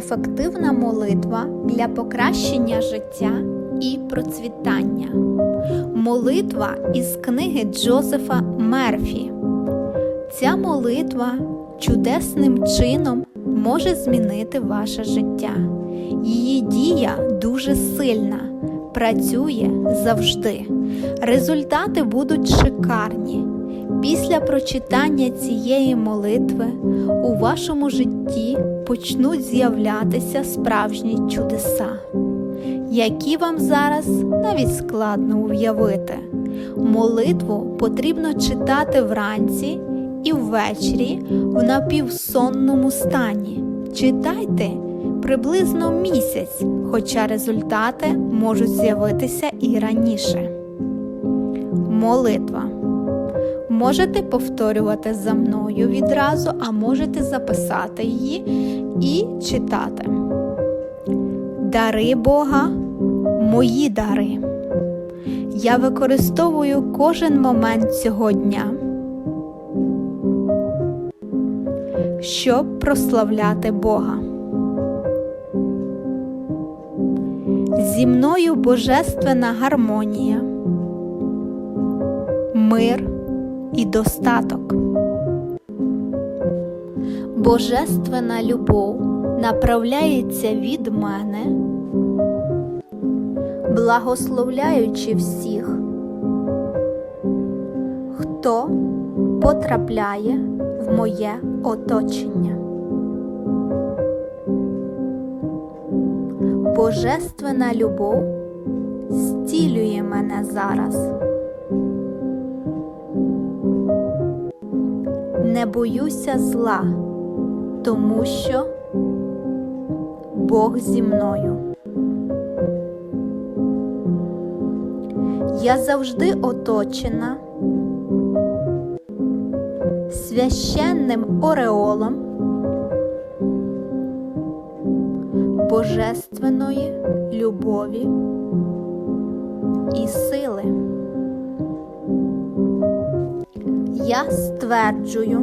ефективна молитва для покращення життя і процвітання. Молитва із книги Джозефа Мерфі. Ця молитва чудесним чином може змінити ваше життя. Її дія дуже сильна, працює завжди. Результати будуть шикарні. Після прочитання цієї молитви у вашому житті почнуть з'являтися справжні чудеса, які вам зараз навіть складно уявити. Молитву потрібно читати вранці і ввечері в напівсонному стані. Читайте приблизно місяць, хоча результати можуть з'явитися і раніше. Молитва. Можете повторювати за мною відразу, а можете записати її і читати. Дари Бога, мої дари. Я використовую кожен момент цього дня, щоб прославляти Бога. Зі мною божественна гармонія, мир і достаток. Божественна любов направляється від мене, благословляючи всіх, хто потрапляє в моє оточення. Божественна любов зцілює мене зараз. Не боюся зла, тому що Бог зі мною. Я завжди оточена священним ореолом божественної любові і сили. Я стверджую,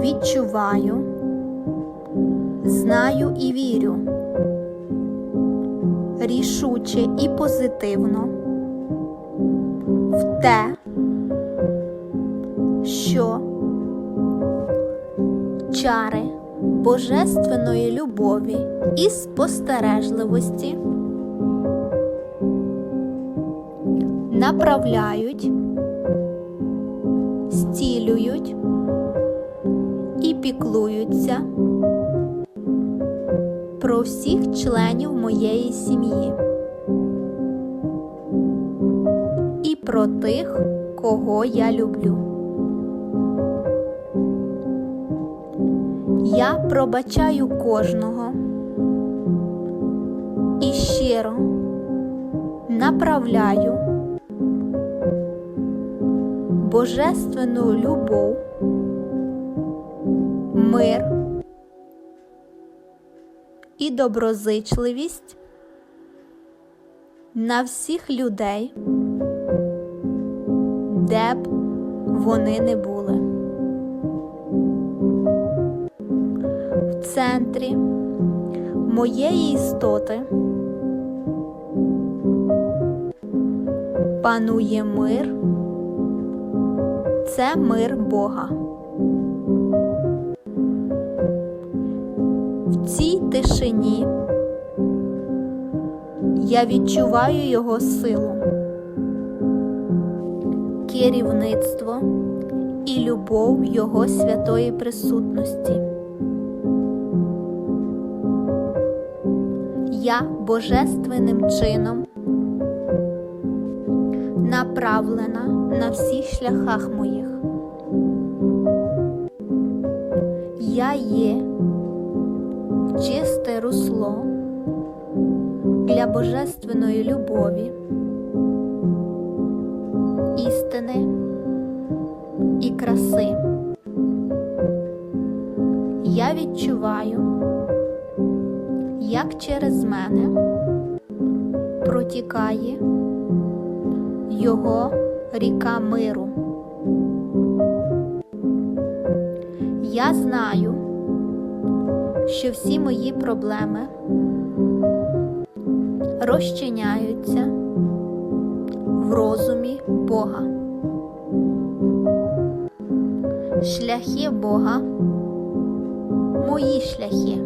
відчуваю, знаю і вірю, рішуче і позитивно в те, що чари божественної любові і спостережливості направляють зцілюють і піклуються про всіх членів моєї сім'ї і про тих, кого я люблю. Я пробачаю кожного і щиро направляю божественну любов, мир і доброзичливість на всіх людей, де б вони не були. В центрі моєї істоти панує мир це мир Бога. В цій тишині я відчуваю Його силу, керівництво і любов Його святої присутності. Я божественним чином направлена на всіх шляхах моїх. Я є чисте русло для божественної любові, істини і краси. Я відчуваю, як через мене протікає його ріка миру. Я знаю, що всі мої проблеми розчиняються в розумі Бога. Шляхи Бога, мої шляхи,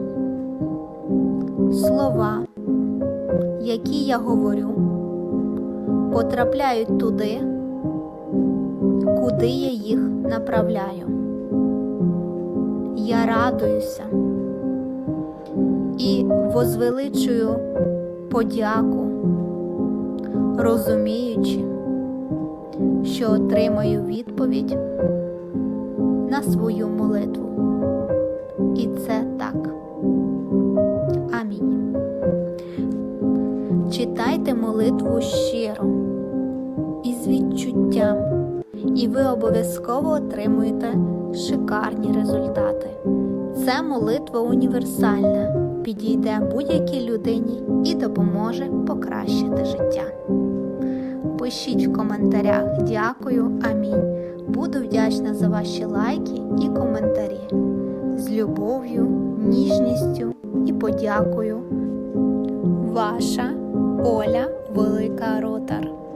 слова, які я говорю, потрапляють туди, куди я їх направляю. Я радуюся і возвеличую подяку, розуміючи, що отримаю відповідь на свою молитву. І це так. Читайте молитву щиро і з відчуттям, і ви обов'язково отримуєте шикарні результати. Це молитва універсальна, підійде будь-якій людині і допоможе покращити життя. Пишіть в коментарях дякую, амінь. Буду вдячна за ваші лайки і коментарі. З любов'ю, ніжністю і подякою. Ваша Оля Велика Ротар.